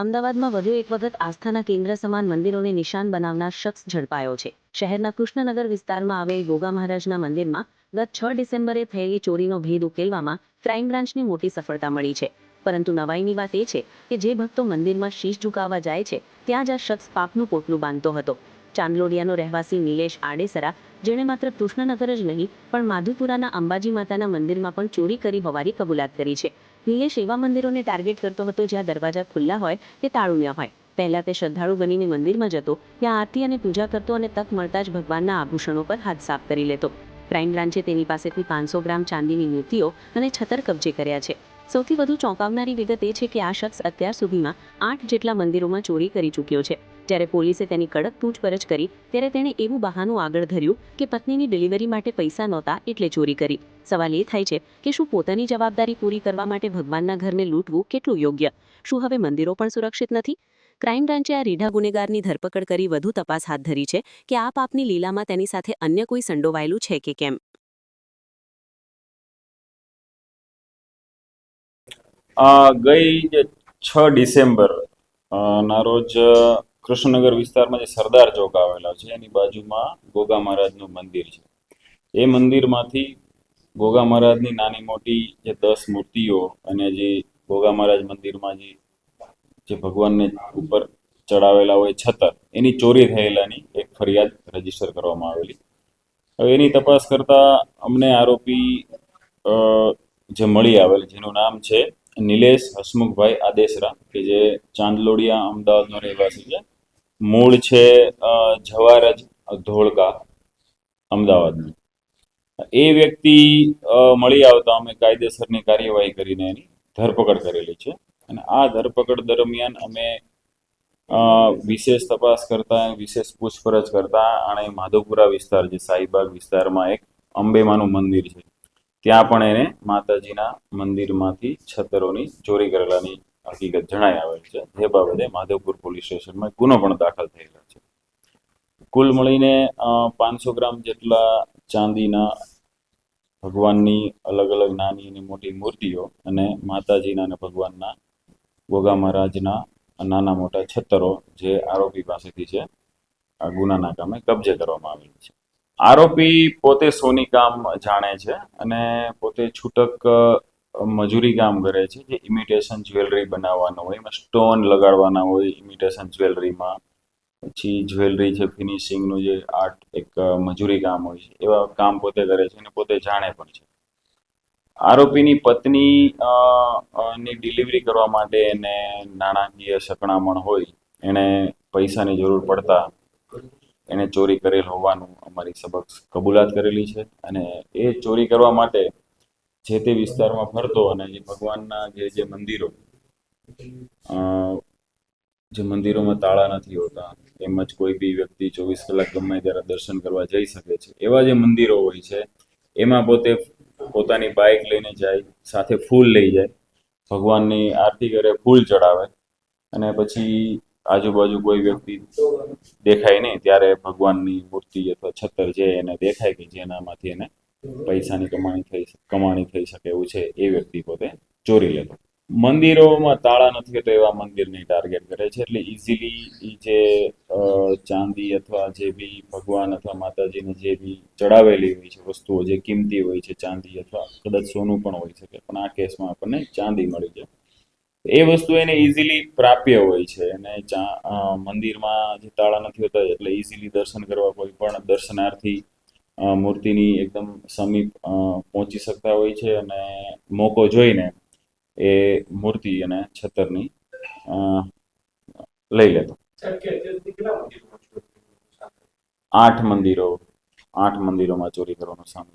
અમદાવાદમાં વધુ એક વખત આસ્થાના કેન્દ્ર સમાન મંદિરોને નિશાન બનાવનાર શખ્સ ઝડપાયો છે. શહેરના કૃષ્ણનગર વિસ્તારમાં આવેલ ગોગા મહારાજના મંદિરમાં ગત છ ડિસેમ્બરે થયેલી ચોરીનો ભેદ ઉકેલવામાં ક્રાઇમ બ્રાન્ચને મોટી સફળતા મળી છે. પરંતુ નવાઈની વાત એ છે કે જે ભક્તો મંદિરમાં શીશ ઝુકાવવા જાય છે, ત્યાં જ આ શખ્સ પાપનું પોટલું બાંધતો હતો. ચાંદલોડિયાનો રહેવાસી નિલેશ આડેસરા, જેણે માત્ર કૃષ્ણનગર જ નહીં, પણ માધુપુરાના અંબાજી માતાના મંદિરમાં પણ ચોરી કરી હોવાની કબૂલાત કરી છે. નિલેશ એવા મંદિરોને ટાર્ગેટ કરતો હતો જ્યાં દરવાજા ખુલ્લા હોય કે તાળું ન હોય. પહેલા તે શ્રદ્ધાળુ બનીને મંદિરમાં જતો, ત્યાં આરતી અને પૂજા કરતો અને તક મળતા જ ભગવાનના આભૂષણો પર હાથ સાફ કરી લેતો. ક્રાઇમ બ્રાન્ચે તેની પાસેથી પાંચસો ગ્રામ ચાંદીની મૂર્તિઓ અને છતર કબજે કર્યા છે. સૌથી વધુ ચોંકાવનારી વિગત એ છે કે આ શખ્સ અત્યાર સુધીમાં આઠ જેટલા મંદિરોમાં ચોરી કરી ચૂક્યો છે. જ્યારે પોલીસે તેની કડક પૂછપરછ કરી, ત્યારે તેણે એવું બહાનું આગળ ધર્યું કે પત્નીની ડિલિવરી માટે પૈસા નહોતા એટલે ચોરી કરી. સવાલ એ થાય છે કે શું પોતાની જવાબદારી પૂરી કરવા માટે ભગવાનના ઘરને લૂંટવું કેટલું યોગ્ય? શું હવે મંદિરો પણ સુરક્ષિત નથી? ક્રાઇમ બ્રાન્ચે આ રીઢા ગુનેગારની ધરપકડ કરી વધુ તપાસ હાથ ધરી છે કે આ પાપની લીલામાં તેની સાથે અન્ય કોઈ સંડોવાયેલું છે કે કેમ? ગઈ છ ડિસેમ્બર ના રોજ કૃષ્ણનગર વિસ્તારમાં જે સરદાર ચોક આવેલા છે, એની બાજુમાં ગોગા મહારાજનું મંદિર છે. એ મંદિરમાંથી ગોગા મહારાજની નાની મોટી જે દસ મૂર્તિઓ અને જે ગોગા મહારાજ મંદિરમાં જે જે ભગવાનને ઉપર ચડાવેલા હોય છતર, એની ચોરી થયેલાની એક ફરિયાદ રજિસ્ટર કરવામાં આવેલી. હવે એની તપાસ કરતા અમને આરોપી જે મળી આવેલ, જેનું નામ છે નિલેશ હસમુખભાઈ આદેશરા કે જે ચાંદલોડિયા અમદાવાદનો રહેવાસી છે મૂળ છે જવારજ ધોળકા, અમદાવાદનું. એ વ્યક્તિ મળી આવતા અમે કાયદેસરની કાર્યવાહી કરીને એની ધરપકડ કરેલી છે. અને આ ધરપકડ દરમિયાન અમે વિશેષ તપાસ કરતા, વિશેષ પૂછપરછ કરતા, આણે માધવપુરા વિસ્તાર જે સાહીબાગ વિસ્તારમાં એક અંબેમાનું મંદિર છે, ત્યાં પણ એને માતાજીના મંદિરમાંથી છતરોની ચોરી કરેલાની હકીકત જણાઈ આવેલ છે. જે બાબતે માધવપુર પોલીસ સ્ટેશનમાં ગુનો પણ દાખલ થયેલો છે. કુલ મળીને પાંચસો ગ્રામ જેટલા ચાંદીના ભગવાનની અલગ અલગ નાની અને મોટી મૂર્તિઓ અને માતાજીના અને ભગવાનના ગોગા મહારાજના નાના મોટા છત્તરો જે આરોપી પાસેથી છે, આ ગુનાના કામે કબજે કરવામાં આવેલ છે. આરોપી પોતે સોની કામ જાણે છે અને પોતે છૂટક મજૂરી કામ કરે છે, જે ઇમિટેશન જ્વેલરી બનાવવાનું હોય, એમાં સ્ટોન લગાડવાના હોય ઇમિટેશન જ્વેલરીમાં પછી જ્વેલરી છે ફિનિશિંગનું જે આર્ટ એક મજૂરી કામ હોય છે, એવા કામ પોતે કરે છે અને પોતે જાણે પણ છે. આરોપીની પત્ની ની ડિલિવરી કરવા માટે એને નાણાકીય સકણામણ હોય એણે પૈસાની જરૂર પડતા એને ચોરી કરેલ હોવાનું અમારી સબક કબૂલાત કરેલી છે અને એ ચોરી કરવા માટે જે તે વિસ્તારમાં ફરતો અને જે ભગવાનના જે જે મંદિરો જે મંદિરોમાં તાળા નથી હોતા, તેમજ કોઈ બી વ્યક્તિ ચોવીસ કલાક ગમે ત્યારે દર્શન કરવા જઈ શકે છે. એવા જે મંદિરો હોય છે, એમાં પોતે પોતાની બાઇક લઈને જાય, સાથે ફૂલ લઈ જાય, ભગવાનની આરતી કરે, ફૂલ ચડાવે અને પછી આજુબાજુ કોઈ વ્યક્તિ દેખાય નહીં, ત્યારે ભગવાનની મૂર્તિ અથવા છત્તર જે એને દેખાય કે જેનામાંથી એને પૈસાની કમાણી થઈ કમાણી થઈ શકે એવું છે એ વ્યક્તિ પોતે ચોરી લેતો. મંદિરોમાં તાળા નથી તો એવા મંદિરને ટાર્ગેટ કરે છે એટલે ઇઝીલી જે ચાંદી અથવા જે બી ભગવાન અથવા માતાજીને જે બી ચડાવેલી હોય છે વસ્તુઓ, જે કિંમતી હોય છે ચાંદી અથવા કદાચ સોનું પણ હોઈ શકે, પણ આ કેસમાં આપણને ચાંદી મળી છે એ વસ્તુ એને ઇઝીલી પ્રાપ્ય હોય છે અને મંદિરમાં જે તાળા નથી હોતા એટલે ઇઝીલી દર્શન કરવા કોઈ પણ દર્શનાર્થી મૂર્તિની એકદમ સમીપ પહોંચી શકતા હોય છે અને મોકો જોઈને એ મૂર્તિ અને છતરની અ, લઈ લેતો. આઠ મંદિરો આઠ મંદિરોમાં ચોરી કરવાનો સામે